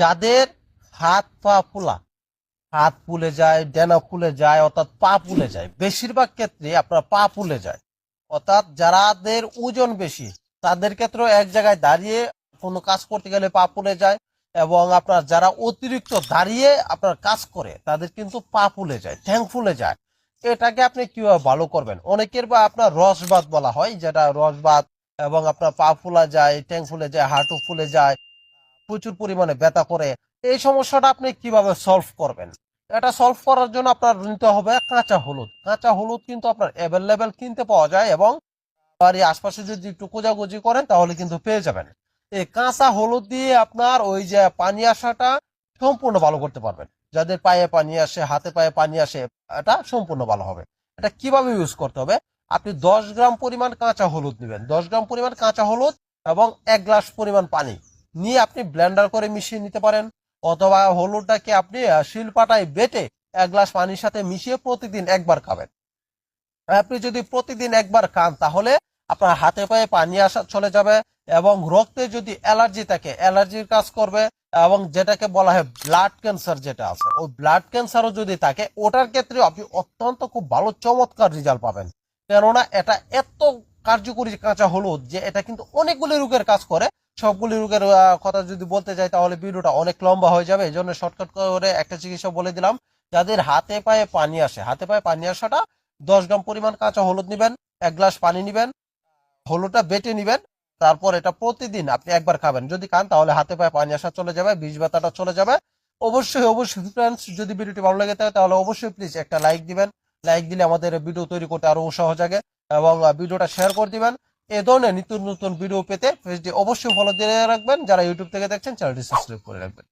যাদের হাত পা ফুলা, হাত ফুলে যায়, ডেনা ফুলে যায়, অর্থাৎ পা ফুলে যায়, বেশিরভাগ ক্ষেত্রে আপনার পা ফুলে যায়। অর্থাৎ যারাদের ওজন বেশি, তাদের ক্ষেত্রেও এক জায়গায় দাঁড়িয়ে কোনো কাজ করতে গেলে পা ফুলে যায় এবং আপনার যারা অতিরিক্ত দাঁড়িয়ে আপনার কাজ করে, তাদের কিন্তু পা ফুলে যায়, ঠ্যাং ফুলে যায়। এটাকে আপনি কীভাবে ভালো করবেন? অনেকের বা আপনার রসবাত বলা হয়, যেটা রসবাত এবং আপনার পা ফুলা যায় ট্যাং ফুলে যায়, হাঁটু ফুলে যায় প্রচুর পরিমাণে ব্যথা করে, এই সমস্যাটা আপনি কীভাবে সলভ করবেন? এটা সলভ করার জন্য আপনার নিতে হবে কাঁচা হলুদ। কাঁচা হলুদ কিন্তু আপনার অ্যাভেলেবেল কিনতে পাওয়া যায় এবং বাড়ির আশপাশে যদি একটু কোজাগুজি করেন তাহলে কিন্তু পেয়ে যাবেন। এই কাঁচা হলুদ দিয়ে আপনার ওই যে পানি আসাটা সম্পূর্ণ ভালো করতে পারবেন। যাদের পায়ে পানি আসে, হাতে পায়ে পানি আসে, এটা সম্পূর্ণ ভালো হবে। এটা কীভাবে ইউজ করতে হবে? আপনি দশ গ্রাম পরিমাণ কাঁচা হলুদ নেবেন। দশ গ্রাম পরিমাণ কাঁচা হলুদ এবং এক গ্লাস পরিমাণ পানি। নিয়ে আপনি ব্লেন্ডার করে মিশিয়ে নিতে পারেন, অথবা হলুদটাকে আপনি শিলপাটায় বেটে এক গ্লাস পানির সাথে মিশিয়ে প্রতিদিন একবার খাবেন। আপনি যদি প্রতিদিন একবার খান, তাহলে আপনার হাতে পায়ে পানি আসা চলে যাবে এবং রক্তে যদি অ্যালার্জি থাকে, অ্যালার্জির কাজ করবে এবং যেটাকে বলা হয় ব্লাড ক্যান্সার যেটা আছে, ওই ব্লাড ক্যান্সারও যদি থাকে, ওটার ক্ষেত্রে আপনি অত্যন্ত খুব ভালো চমৎকার রেজাল্ট পাবেন। কেননা এটা এত কার্যকরী কাঁচা হলুদ যে এটা কিন্তু অনেকগুলি রোগের কাজ করে সবগুলি রোগের কথা যদি বলতে যাই, তাহলে ভিডিওটা অনেক লম্বা হয়ে যাবে। এই জন্য শর্টকাট করে একটা চিকিৎসা বলে দিলাম, যাদের হাতে পায়ে পানি আসে। হাতে পায়ে পানি আসাটা দশ গ্রাম পরিমাণ কাঁচা হলুদ নিবেন, এক গ্লাস পানি নেবেন, হলুদটা বেটে নিবেন, তারপর এটা প্রতিদিন আপনি একবার খাবেন। যদি খান, তাহলে হাতে পায়ে পানি আসা চলে যাবে বীজ ব্যথাটা চলে যাবে। অবশ্যই অবশ্যই ফ্রেন্ডস যদি ভিডিওটি ভালো লেগে থাকে, তাহলে অবশ্যই প্লিজ একটা লাইক দিবেন। লাইক দিলে আমাদের ভিডিও তৈরি করতে আরও উৎসাহ জাগে এবং ভিডিওটা শেয়ার করে দিবেন। এ ধরনের নিত্য নতুন ভিডিও পেতে পেজটি অবশ্যই ফলো দিয়ে রাখবেন। যারা ইউটিউব থেকে দেখছেন, চ্যানেলটি সাবস্ক্রাইব করে রাখবেন।